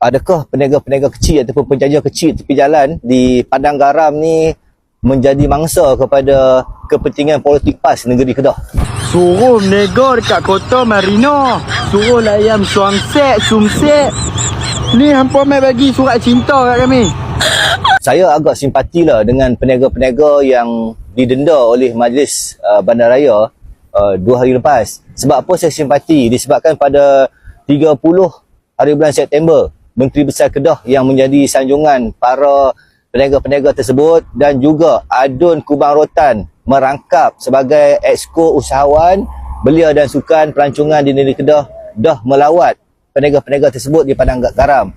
adakah peniaga-peniaga kecil ataupun penjaja kecil tepi jalan di Padang Garam ni menjadi mangsa kepada kepentingan politik PAS negeri Kedah? Suruh menego dekat kota Marino. Suruh layam suamsek, sumsek. Ni hampa mai bagi surat cinta kat kami. Saya agak simpatilah dengan peniaga-peniaga yang didenda oleh Majlis uh, Bandaraya uh, dua hari lepas. Sebab apa saya simpati? Disebabkan pada 30 hari bulan September, Menteri Besar Kedah yang menjadi sanjungan para peniaga-peniaga tersebut dan juga Adun Kubang Rotan merangkap sebagai exco usahawan belia dan sukan pelancongan di negeri Kedah dah melawat peniaga-peniaga tersebut di Padang Garam.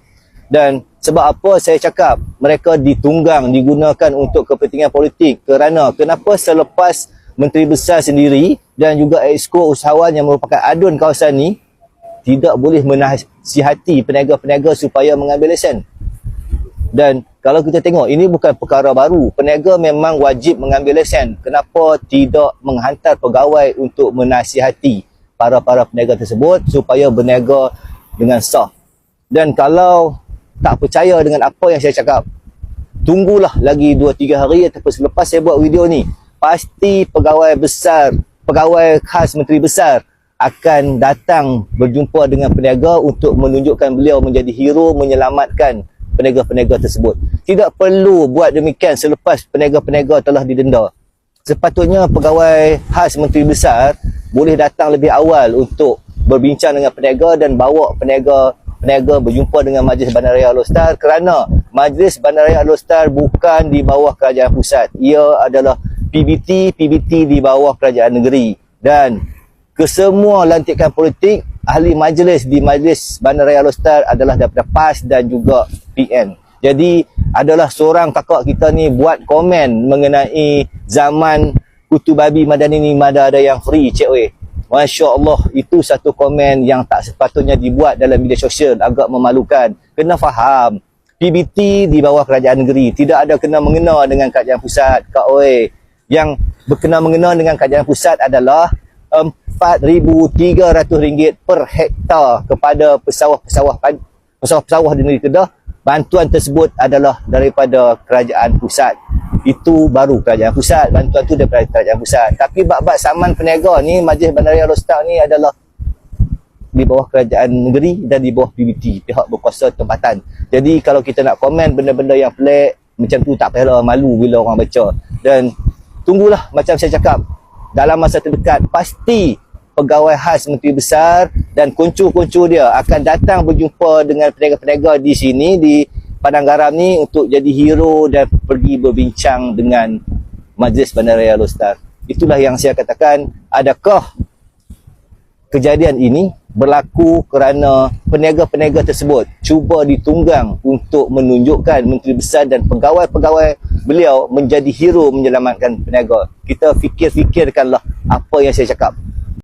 Dan sebab apa saya cakap mereka ditunggang digunakan untuk kepentingan politik kerana kenapa selepas Menteri Besar sendiri dan juga exco usahawan yang merupakan adun kawasan ni tidak boleh menasihati peniaga-peniaga supaya mengambil lesen. Dan kalau kita tengok ini bukan perkara baru. Peniaga memang wajib mengambil lesen. Kenapa tidak menghantar pegawai untuk menasihati para-para peniaga tersebut supaya berniaga dengan sah. Dan kalau tak percaya dengan apa yang saya cakap, tunggulah lagi 2-3 hari ataupun selepas saya buat video ni, pasti pegawai besar, pegawai khas Menteri Besar akan datang berjumpa dengan peniaga untuk menunjukkan beliau menjadi hero menyelamatkan peniaga-peniaga tersebut. Tidak perlu buat demikian selepas peniaga-peniaga telah didenda. Sepatutnya pegawai khas Menteri Besar boleh datang lebih awal untuk berbincang dengan peniaga dan bawa peniaga peniaga berjumpa dengan Majlis Bandaraya Alostar kerana Majlis Bandaraya Alostar bukan di bawah kerajaan pusat. Ia adalah PBT, PBT di bawah kerajaan negeri dan kesemua lantikan politik ahli majlis di Majlis Bandaraya Alostar adalah daripada PAS dan juga PN. Jadi adalah seorang kakak kita ni buat komen mengenai zaman kutu babi madani ni mada ada yang free cik weh. Masya Allah itu satu komen yang tak sepatutnya dibuat dalam media sosial agak memalukan. Kena faham PBT di bawah kerajaan negeri tidak ada kena mengena dengan kerajaan pusat. Oi yang berkena mengena dengan kerajaan pusat adalah RM4,300 per hektar kepada pesawah-pesawah pesawah-pesawah di negeri Kedah. Bantuan tersebut adalah daripada kerajaan pusat. Itu baru kerajaan pusat. Bantuan tu daripada kerajaan pusat. Tapi bab-bab saman peniaga ni Majlis Bandaraya Rostak ni adalah di bawah kerajaan negeri dan di bawah PBT pihak berkuasa tempatan. Jadi kalau kita nak komen benda-benda yang pelik macam tu tak payahlah malu bila orang baca. Dan tunggulah macam saya cakap dalam masa terdekat pasti pegawai khas Menteri Besar dan kuncu-kuncu dia akan datang berjumpa dengan peniaga-peniaga di sini di Padang Garam ni untuk jadi hero dan pergi berbincang dengan Majlis Bandaraya Lostar. Itulah yang saya katakan, adakah kejadian ini berlaku kerana peniaga-peniaga tersebut cuba ditunggang untuk menunjukkan Menteri Besar dan pegawai-pegawai beliau menjadi hero menyelamatkan peniaga. Kita fikir-fikirkanlah apa yang saya cakap.